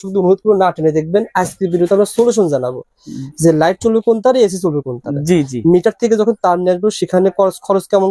শুধু অনুরোধ করব না টেনে দেখবেন আজকের ভিডিওতে আমরা সলিউশন জানাব। যে লাইট চলবে কোন তারে এসি চলবে কোন তারে। জি জি। মিটার থেকে যখন তার নিয়ে আসব সেখানে খরচ খরচ কেমন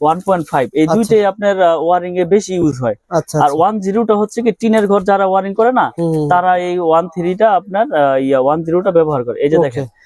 ওয়ান পয়েন্ট ফাইভ এই আচ্ছা। দুইটাই আপনার ওয়ারিং এ বেশি ইউজ হয়। আচ্ছা আর আচ্ছা, ওয়ান জিরোটা হচ্ছে কি টিনের ঘর যারা ওয়ারিং করে না তারা এই ওয়ান থ্রিটা আপনার ইয়া ওয়ান জিরোটা ব্যবহার করে। এই যে দেখেন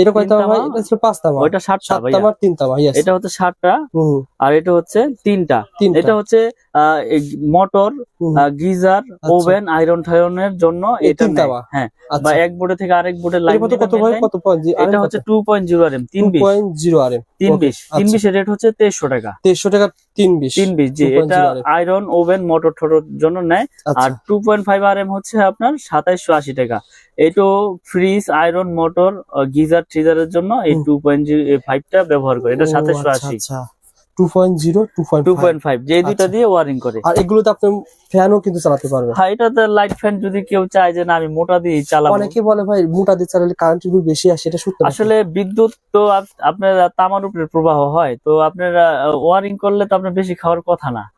এটা কয়টা তামা ভাই? এটা ছিল পাঁচ তামা ওইটা সাতটা সাত ভাইয়া। তামার তিন তামা এটা হচ্ছে সাতটা। আর এটা হচ্ছে তিনটা। এটা হচ্ছে মোটর গিজার ওভেন আয়রন টায়রনের জন্য এটা? হ্যাঁ বা আচ্ছা। এক বোর্ডে থেকে আরেক বোর্ডে এটা লাইন কত কত কত এটা হচ্ছে two point zero R M তিন two point zero R M তিন বিশ। তিন আচ্ছা। বিশের রেট হচ্ছে তেইশশো টাকা। তেইশশো টাকা তিন বিশ। তিন বিশ জি এটা আয়রন ওভেন মোটর টোটর জন্য নেয়। আচ্ছা। আর two point five R M হচ্ছে আপনার সাতাইশশো আশি টাকা। এইটো ফ্রিজ আয়রন মোটর গিজার ট্রিজারের জন্য এই হুম। টু পয়েন্ট ফাইভটা ব্যবহার করে। এটা ও, সাতাইশশো আচ্ছা, আশি আচ্ছা two point zero two point two point five যে দুইটা আচ্ছা। দিয়ে ওয়ারিং করে। আর এগুলোতে আপনি ফ্যানও কিন্তু চালাতে পারবেন। হ্যাঁ এটাতে লাইট ফ্যান যদি কেউ চায় যে না আমি মোটা দিয়ে চালাবো। অনেকে বলে ভাই মোটা দিয়ে চালালে কারেন্ট বিল বেশি আসে এটা সত্য আসলে বিদ্যুৎ তো আপ- আপনার তামার উপরে প্রবাহ হয় তো আপনার ওয়ারিং করলে তো আপনার বেশি খাওয়ার কথা না।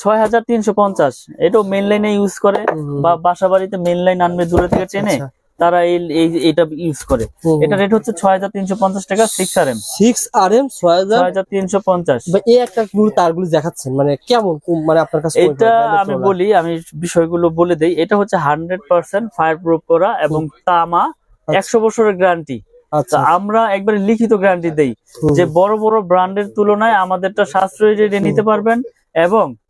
ছয় হাজার তিনশো পঞ্চাশ। এটাও মেন লাইনে ইউজ করে বা বাসা বাড়িতে মেন লাইন আনবে দূরে থেকে চেনে আচ্ছা। তারা এই এটা ইউজ করে। এটা রেট হচ্ছে ছয় হাজার তিনশো পঞ্চাশ টাকা six R M six R M ছয় হাজার তিনশো পঞ্চাশ। বা এই একটা গুলো দেখাচ্ছেন মানে কেমন মানে আপনার কাছে এটা আমি বলি আমি বিষয়গুলো বলে দিই। এটা হচ্ছে হান্ড্রেড পার্সেন্ট ফায়ার প্রুফ করা এবং তামা একশো বছরের গ্যারান্টি আচ্ছা। আমরা একবারে লিখিত গ্যারান্টি দেই যে বড় বড় ব্র্যান্ডের তুলনায় আমাদেরটা সাশ্রয়ী রেটে নিতে পারবেন এবং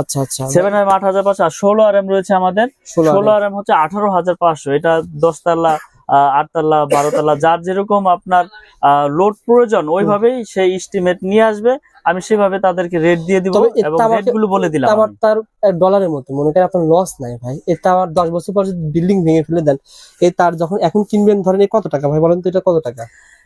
আচ্ছা আচ্ছা। সেভেন এম আট হাজার পাঁচশো আর ষোলো আর এম রয়েছে আমাদের। ষোলো ষোলো আর এম হচ্ছে আঠারো হাজার পাঁচশো। এটা দশতলা আটতলা বারোতলা যার যেরকম আপনার লোড প্রয়োজন ওইভাবেই সেই এস্টিমেট নিয়ে আসবে। আমি সেভাবে তাদেরকে রেট দিয়ে দিব এবং বলে দিলাম আমার তার ডলারের মতো। মনে করেন আপনার লস নাই ভাই। এটা আমার দশ বছর পর যদি বিল্ডিং ভেঙে ফেলে দেন এই তার যখন এখন কিনবেন ধরেন কত টাকা? ভাই বলেন তো এটা কত টাকা?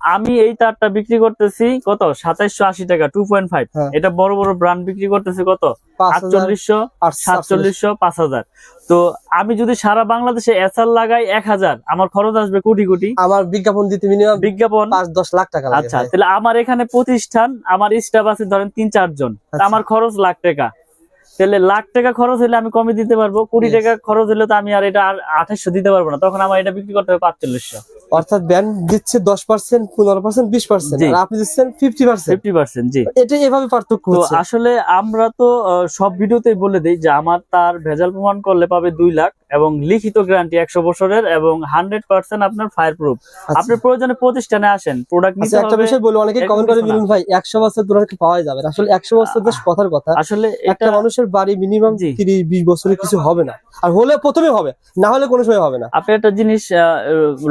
আমি এই তারটা বিক্রি করতেছি কত? সাতাইশশো আশি টাকা টু পয়েন্ট ফাইভ। এটা বড় বড় ব্র্যান্ড বিক্রি করতেছে কত? আটচল্লিশশো সাতচল্লিশশো পাঁচ হাজার। তো আমি যদি সারা বাংলাদেশে এসআর লাগাই এক হাজার আমার খরচ আসবে কোটি কোটি। আমার বিজ্ঞাপন দিতে মিনিমাম বিজ্ঞাপন? পাঁচ দশ লাখ টাকা আচ্ছা তাহলে আমার এখানে প্রতিষ্ঠান আমার স্টাফ আছে ধরেন তিন চারজন। আচ্ছা। আমার খরচ লাখ টাকা। তাহলে লাখ টাকা খরচ হলে আমি কমে দিতে পারব Yes. টাকা খরচ হলে তো আমি আর এটা আর আঠাশশো দিতে পারব না। তখন আমার এটা বিক্রি করতে হবে পাঁচচল্লিশশো। অর্থাৎ ব্যান্ড দিচ্ছে দশ পার্সেন্ট পনেরো পার্সেন্ট বিশ পার্সেন্ট। আপনি দিচ্ছেন ফিফটি পার্সেন্ট। ফিফটি পার্সেন্ট জি। এটা এভাবে পার্থক্য আসলে আমরা তো সব ভিডিওতেই বলে দিই যে আমার তার ভেজাল প্রমাণ করলে পাবে দুই লাখ এবং লিখিত গ্যারান্টি একশো বছরের এবং হান্ড্রেড পার্সেন্ট আপনার ফায়ার প্রুফ আচ্ছা। আপনি প্রয়োজনে প্রতিষ্ঠানে আসেন প্রোডাক্ট নিতে আচ্ছা একটা হবে বিষয় বলি অনেকে কমেন্ট করে ভাই একশো বছর পাওয়া যাবে? আসলে একশো বছর বেশ কথার কথা। আসলে একটা মানুষের বাড়ি মিনিমাম। তিরিশ বিশ বছরে কিছু হবে না আর হলে প্রথমে হবে না হলে কোনো সময় হবে না আপনি একটা জিনিস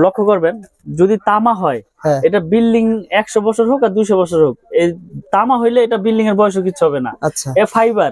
লক্ষ্য করবেন যদি তামা হয় হ্যাঁ। এটা বিল্ডিং একশো বছর হোক আর দুশো বছর হোক এই তামা হইলে এটা বিল্ডিং এর বয়সও কিছু হবে না আচ্ছা এ ফাইবার।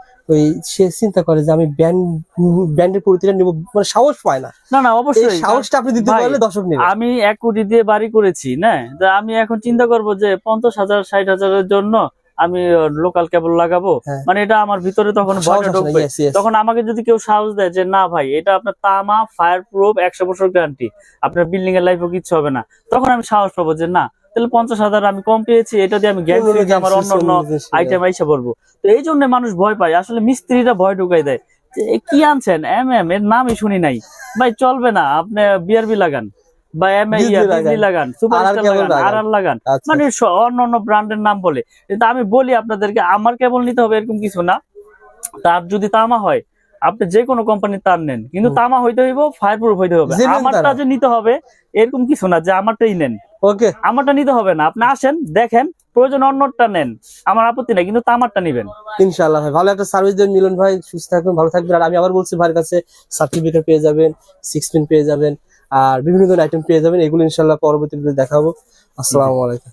ওই সে চিন্তা করে যে আমি ব্যান্ড ব্যান্ডের পরিচিতি নিব মানে সাহস পায় না। না না অবশ্যই। সাহসটা আপনি দিতে পারলে দর্শক নেবে। আমি এক কোটি দিয়ে বাড়ি করেছি না? আমি এখন চিন্তা করব যে পঞ্চাশ হাজার ষাট হাজারের জন্য আমি লোকাল কেবল লাগাবো। হ্যাঁ। মানে এটা আমার ভিতরে তখন ভয়টা ঢুকবে. তখন আমাকে যদি কেউ সাহস দেয় যে না ভাই এটা আপনার তামা ফায়ার প্রুফ একশো বছর গ্যারান্টি আপনার বিল্ডিং এর লাইফও কিচ্ছু হবে না। তখন আমি সাহস পাবো যে না তাহলে পঞ্চাশ হাজার আমি কম পেয়েছি এটা দিয়ে আমি গ্যারান্টি আমার অন্য অন্য আইটেম আইসা পড়ব। তো এই জন্য মানুষ ভয় পায়। আসলে মিস্ত্রিরা ভয় ঢুকাই দেয়। কি আনছেন? M M? এর নামই শুনি নাই। ভাই চলবে না। আপনি বিআরবি লাগান বা এম লাগান। লাগান সুপার লাগান। আর লাগান। আচ্ছা। মানে অন্য অন্য ব্র্যান্ডের নাম বলে। কিন্তু আমি বলি আপনাদেরকে আমার কেবল নিতে হবে এরকম কিছু না। তার যদি তামা হয় আপনি যে কোনো কোম্পানির তার নেন কিন্তু তামা হইতে হইব ফায়ার প্রুফ হইতে হবে। আমারটা যে নিতে হবে এরকম কিছু না যে আমারটাই নেন। ওকে। আমারটা নিতে হবে না। আপনি আসেন দেখেন প্রয়োজন অন্যটা নেন। আমার আপত্তি নাই কিন্তু তামারটা নিবেন। ইনশাআল্লাহ ভাই ভালো একটা সার্ভিস দেন মিলন ভাই সুস্থ থাকবেন ভালো থাকবেন। আর আমি আবার বলছি ভাইয়ের কাছে সার্টিফিকেট পেয়ে যাবেন সিক্স পিন পেয়ে যাবেন আর বিভিন্ন ধরনের আইটেম পেয়ে যাবেন। এগুলো ইনশাআল্লাহ পরবর্তী দেখাবো। আসসালামু আলাইকুম।